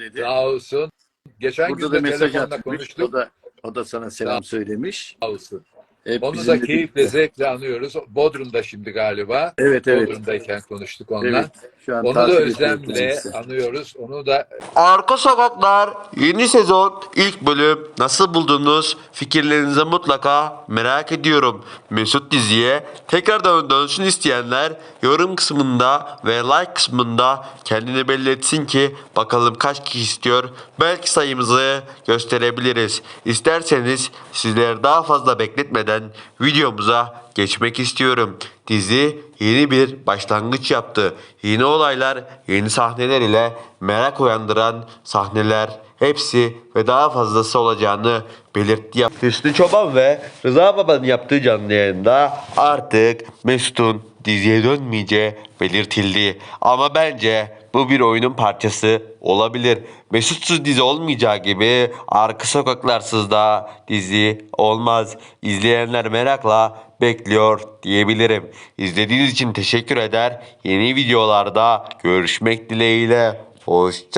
dedi. Sağ olsun. Geçen Burada gün da de mesaj telefonda atmış. konuştuk. O da o da sana selam söylemiş. Sağ olsun. Hep Onu da keyifle, zevkle anıyoruz. Bodrum'da şimdi galiba. Evet evet. Bodrum'dayken konuştuk onunla. Evet. Şu an Onu da özlemle anıyoruz. Onu da Arka Sokaklar yeni sezon ilk bölüm nasıl buldunuz? Fikirlerinizi mutlaka merak ediyorum. Mesut diziye tekrardan dönsün isteyenler yorum kısmında ve like kısmında kendini belli etsin ki bakalım kaç kişi istiyor. Belki sayımızı gösterebiliriz. İsterseniz sizleri daha fazla bekletmeden videomuza geçmek istiyorum. Dizi yeni bir başlangıç yaptı. Yeni olaylar, yeni sahneler ile merak uyandıran sahneler hepsi ve daha fazlası olacağını belirtti. Hüsnü Çoban ve Rıza Baba'nın yaptığı canlı yayında artık Mesut'un diziye dönmeyeceği belirtildi. Ama bence bu bir oyunun parçası olabilir. Mesutsuz dizi olmayacağı gibi arka sokaklarsız da dizi olmaz. İzleyenler merakla bekliyor diyebilirim. İzlediğiniz için teşekkür eder. Yeni videolarda görüşmek dileğiyle. Hoşça